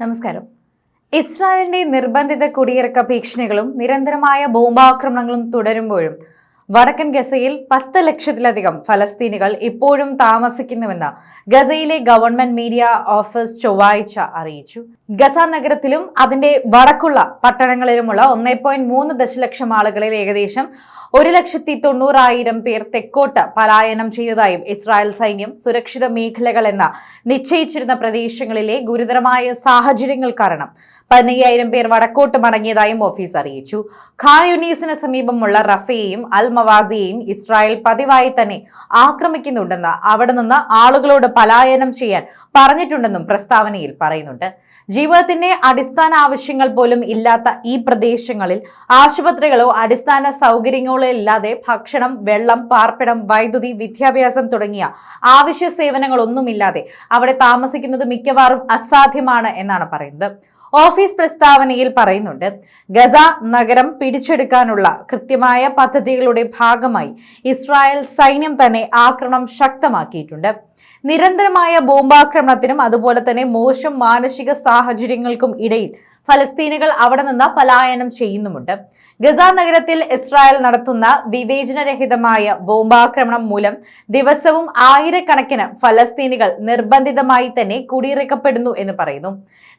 നമസ്കാരം. ഇസ്രായേലിന്റെ നിർബന്ധിത കുടിയിറക്ക ഭീഷണികളും നിരന്തരമായ ബോംബാക്രമണങ്ങളും തുടരുമ്പോഴും വടക്കൻ ഗസയിൽ പത്ത് ലക്ഷത്തിലധികം ഫലസ്തീനികൾ ഇപ്പോഴും താമസിക്കുന്നുവെന്ന് ഗസയിലെ ഗവൺമെന്റ് മീഡിയ ഓഫീസ് ചൊവ്വാഴ്ച അറിയിച്ചു. ഗസ നഗരത്തിലും അതിന്റെ വടക്കുള്ള പട്ടണങ്ങളിലുമുള്ള ഒന്നേ പോയിന്റ് മൂന്ന് ദശലക്ഷം ആളുകളിൽ ഏകദേശം ഒരു ലക്ഷത്തി തൊണ്ണൂറായിരം പേർ തെക്കോട്ട് പലായനം ചെയ്തതായും ഇസ്രായേൽ സൈന്യം സുരക്ഷിത മേഖലകൾ മേഖലകളെന്ന നിശ്ചയിച്ചിരുന്ന പ്രദേശങ്ങളിലെ ഗുരുതരമായ സാഹചര്യങ്ങൾ കാരണം പതിനയ്യായിരം പേർ വടക്കോട്ട് മടങ്ങിയതായും ഓഫീസ് അറിയിച്ചു. ഖാൻ യുനീസിന് സമീപമുള്ള റഫയെയും അൽ മവാസിയെയും ഇസ്രായേൽ പതിവായി തന്നെ ആക്രമിക്കുന്നുണ്ടെന്ന് അവിടെ നിന്ന് ആളുകളോട് പലായനം ചെയ്യാൻ പറഞ്ഞിട്ടുണ്ടെന്നും പ്രസ്താവനയിൽ പറയുന്നുണ്ട്. ജീവിതത്തിന്റെ അടിസ്ഥാന ആവശ്യങ്ങൾ പോലും ഇല്ലാത്ത ഈ പ്രദേശങ്ങളിൽ ആശുപത്രികളോ അടിസ്ഥാന സൗകര്യങ്ങളോ ഇല്ലാതെ ഭക്ഷണം വെള്ളം പാർപ്പിടം വൈദ്യുതി വിദ്യാഭ്യാസം തുടങ്ങിയ ആവശ്യ സേവനങ്ങളൊന്നുമില്ലാതെ അവിടെ താമസിക്കുന്നത് മിക്കവാറും അസാധ്യമാണ് എന്നാണ് പറയുന്നത്. ഓഫീസ് പ്രസ്താവനയിൽ പറയുന്നുണ്ട് ഗസ നഗരം പിടിച്ചെടുക്കാനുള്ള കൃത്യമായ പദ്ധതികളുടെ ഭാഗമായി ഇസ്രായേൽ സൈന്യം തന്നെ ആക്രമണം ശക്തമാക്കിയിട്ടുണ്ട്. നിരന്തരമായ ബോംബാക്രമണത്തിനും അതുപോലെ തന്നെ മോശം മാനസിക സാഹചര്യങ്ങൾക്കും ഇടയിൽ ഫലസ്തീനുകൾ അവിടെ നിന്ന് പലായനം ചെയ്യുന്നുമുണ്ട്. ഗസ നഗരത്തിൽ ഇസ്രായേൽ നടത്തുന്ന വിവേചനരഹിതമായ ബോംബാക്രമണം മൂലം ദിവസവും ആയിരക്കണക്കിന് ഫലസ്തീനുകൾ നിർബന്ധിതമായി തന്നെ കുടിയിറക്കപ്പെടുന്നു എന്ന് പറയുന്നു.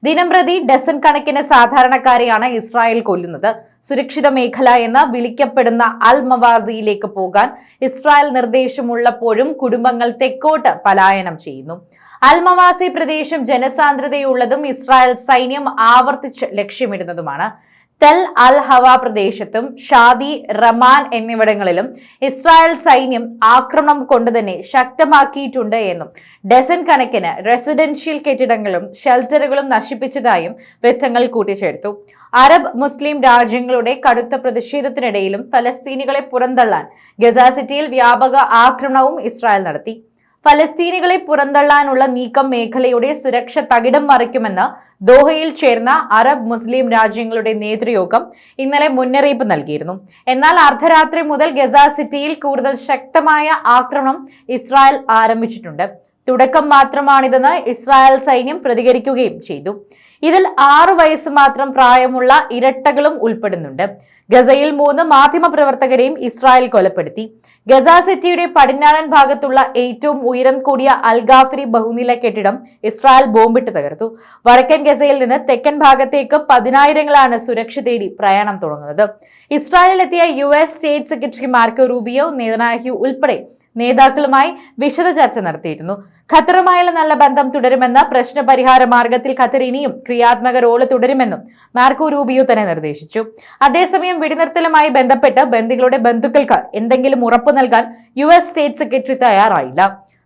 ദിനംപ്രതി ഡസൻ കണക്കിന് സാധാരണക്കാരെയാണ് ഇസ്രായേൽ കൊല്ലുന്നത്. സുരക്ഷിത മേഖല എന്ന് വിളിക്കപ്പെടുന്ന അൽ മവാസിയിലേക്ക് പോകാൻ ഇസ്രായേൽ നിർദ്ദേശമുള്ളപ്പോഴും കുടുംബങ്ങൾ തെക്കോട്ട് പലായനം ചെയ്യുന്നു. അൽമവാസി പ്രദേശം ജനസാന്ദ്രതയുള്ളതും ഇസ്രായേൽ സൈന്യം ആവർത്തിച്ച് ലക്ഷ്യമിടുന്നതുമാണ്. തെൽ അൽ ഹവ പ്രദേശത്തും ഷാദി റമാൻ എന്നിവിടങ്ങളിലും ഇസ്രായേൽ സൈന്യം ആക്രമണം കൊണ്ടുതന്നെ ശക്തമാക്കിയിട്ടുണ്ട് എന്നും ഡസൻ കണക്കിന് റെസിഡൻഷ്യൽ കെട്ടിടങ്ങളും ഷെൽട്ടറുകളും നശിപ്പിച്ചതായും വൃത്തങ്ങൾ കൂട്ടിച്ചേർത്തു. അറബ് മുസ്ലിം രാജ്യങ്ങളുടെ കടുത്ത പ്രതിഷേധത്തിനിടയിലും ഫലസ്തീനികളെ പുറന്തള്ളാൻ ഗസ സിറ്റിയിൽ വ്യാപക ആക്രമണവും ഇസ്രായേൽ നടത്തി. ഫലസ്തീനികളെ പുറന്തള്ളാനുള്ള നീക്കം മേഖലയുടെ സുരക്ഷ തകിടം മറിക്കുമെന്ന് ദോഹയിൽ ചേർന്ന അറബ് മുസ്ലിം രാജ്യങ്ങളുടെ നേതൃയോഗം ഇന്നലെ മുന്നറിയിപ്പ് നൽകിയിരുന്നു. എന്നാൽ അർദ്ധരാത്രി മുതൽ ഗസ സിറ്റിയിൽ കൂടുതൽ ശക്തമായ ആക്രമണം ഇസ്രായേൽ ആരംഭിച്ചിട്ടുണ്ട്. തുടക്കം മാത്രമാണിതെന്ന് ഇസ്രായേൽ സൈന്യം പ്രതികരിക്കുകയും ചെയ്തു. ഇതിൽ ആറു വയസ്സ് മാത്രം പ്രായമുള്ള ഇരട്ടകളും ഉൾപ്പെടുന്നുണ്ട്. ഗസയിൽ മൂന്ന് മാധ്യമപ്രവർത്തകരെയും ഇസ്രായേൽ കൊലപ്പെടുത്തി. ഗസ സിറ്റിയുടെ പടിഞ്ഞാറൻ ഭാഗത്തുള്ള ഏറ്റവും ഉയരം കൂടിയ അൽഗാഫ്രി ബഹുനില കെട്ടിടം ഇസ്രായേൽ ബോംബിട്ട് തകർത്തു. വടക്കൻ ഗസയിൽ നിന്ന് തെക്കൻ ഭാഗത്തേക്ക് പതിനായിരങ്ങളാണ് സുരക്ഷ തേടി പ്രയാണം തുടങ്ങുന്നത്. ഇസ്രായേലിലെത്തിയ U S state secretary Marco Rubio Netanyahu ഉൾപ്പെടെ നേതാക്കളുമായി വിശദ ചർച്ച നടത്തിയിരുന്നു. ഖത്തറുമായുള്ള നല്ല ബന്ധം തുടരുമെന്ന പ്രശ്ന പരിഹാര മാർഗത്തിൽ ഖത്തർ ഇനിയും ക്രിയാത്മക റോൾ തുടരുമെന്നും മാർക്കോ റൂബിയോ തന്നെ നിർദ്ദേശിച്ചു. അതേസമയം വെടിനിർത്തലുമായി ബന്ധപ്പെട്ട് ബന്ദികളുടെ ബന്ധുക്കൾക്ക് എന്തെങ്കിലും ഉറപ്പു നൽകാൻ യു എസ് സ്റ്റേറ്റ് സെക്രട്ടറി തയ്യാറായില്ല.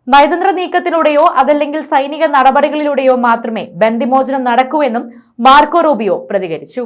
നയതന്ത്ര നീക്കത്തിലൂടെയോ അതല്ലെങ്കിൽ സൈനിക നടപടികളിലൂടെയോ മാത്രമേ ബന്ദിമോചനം നടക്കൂ എന്നും മാർക്കോ റൂബിയോ പ്രതികരിച്ചു.